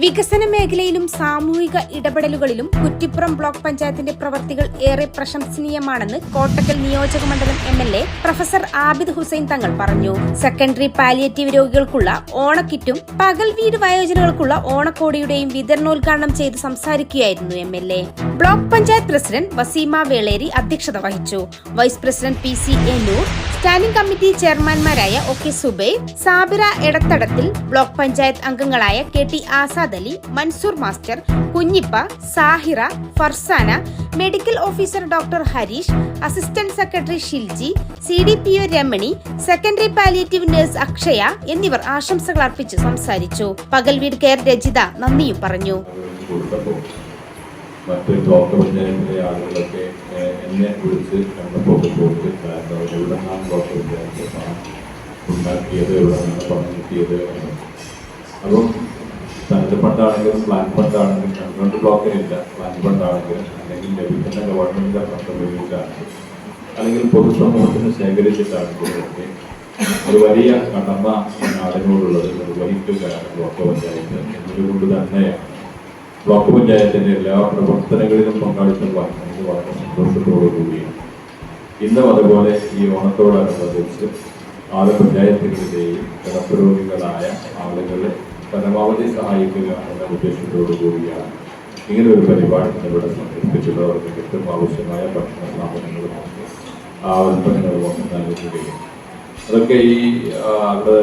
വികസന മേഖലയിലും സാമൂഹിക ഇടപെടലുകളിലും കുറ്റിപ്പുറം ബ്ലോക്ക് പഞ്ചായത്തിന്റെ പ്രവൃത്തികൾ ഏറെ പ്രശംസനീയമാണെന്ന് കോട്ടക്കൽ നിയോജക മണ്ഡലം M L A professor Abid Hussain Thangal പറഞ്ഞു. സെക്കൻഡറി പാലിയേറ്റീവ് രോഗികൾക്കുള്ള ഓണക്കിറ്റും പകൽ വീട് വയോജനകൾക്കുള്ള ഓണക്കോടിയുടെയും വിതരണോദ്ഘാടനം ചെയ്ത് സംസാരിക്കുകയായിരുന്നു M L A. Block panchayat president Waseema Veleri അധ്യക്ഷത വഹിച്ചു. വൈസ് പ്രസിഡന്റ് പി സി എന്നൂർ നൂർ സ്റ്റാൻഡിംഗ് കമ്മിറ്റി ചെയർമാൻമാരായ O K Zubair Sabira Edathadathil block panchayat അംഗങ്ങളായ K T Azad Ali Mansoor master Kunhippa Sahira Farsana medical officer doctor Harish assistant secretary Shilji C D P O Ramani secondary palliative nurse Akshaya എന്നിവർ ആശംസകൾ അർപ്പിച്ച് സംസാരിച്ചു. പകൽവീട് care രചിത നന്ദിയും പറഞ്ഞു. മറ്റ് block പഞ്ചായത്തിലെ ആളുകളൊക്കെ എന്നെ വിളിച്ച് കണ്ടപ്പോൾ കാരണം എവിടെ നിന്നാണ് ഉണ്ടാക്കിയത് എവിടെ നിന്നാണ് പണം കിട്ടിയത്. അപ്പം തനത് ഫണ്ടാണെങ്കിലും പ്ലാൻ ഫണ്ടാണെങ്കിലും ഗവൺമെന്റ് ബ്ലോക്കിനില്ല പ്ലാൻ ഫണ്ടാണെങ്കിലും അല്ലെങ്കിൽ ലഭിക്കുന്ന ഗവൺമെന്റ് ഫണ്ട് ഉപയോഗിച്ചാണ് അല്ലെങ്കിൽ പൊതുസമൂഹത്തിന് ശേഖരിച്ചിട്ടാണെങ്കിലൊക്കെ ഒരു വലിയ കടമ നാടിനോടുള്ളത് നിർവഹിക്കുകയാണ് ബ്ലോക്ക് പഞ്ചായത്ത് എന്നതുകൊണ്ട് തന്നെയാണ്. ബ്ലോക്ക് പഞ്ചായത്തിന്റെ എല്ലാ പ്രവർത്തനങ്ങളിലും പങ്കാളിത്തം വഹിക്കുന്നത് വളരെ സന്തോഷത്തോടു കൂടിയാണ് ഇന്നും അതുപോലെ ഈ ഓണത്തോടനുബന്ധിച്ച് ആറ് പഞ്ചായത്തുകളിലെയും ജനപ്രോഗികളായ ആളുകളെ പരമാവധി സഹായിക്കുക എന്ന ഉദ്ദേശത്തോടു കൂടിയാണ് ഇങ്ങനെ ഒരു പരിപാടി ഇവിടെ സംഘടിപ്പിച്ചിട്ടുള്ളവർക്ക് ഏറ്റവും ആവശ്യമായ ഭക്ഷണ സാധനങ്ങളും ആ ഉൽപ്പന്നങ്ങളും ഒക്കെ നൽകുകയും. അതൊക്കെ ഈ അത്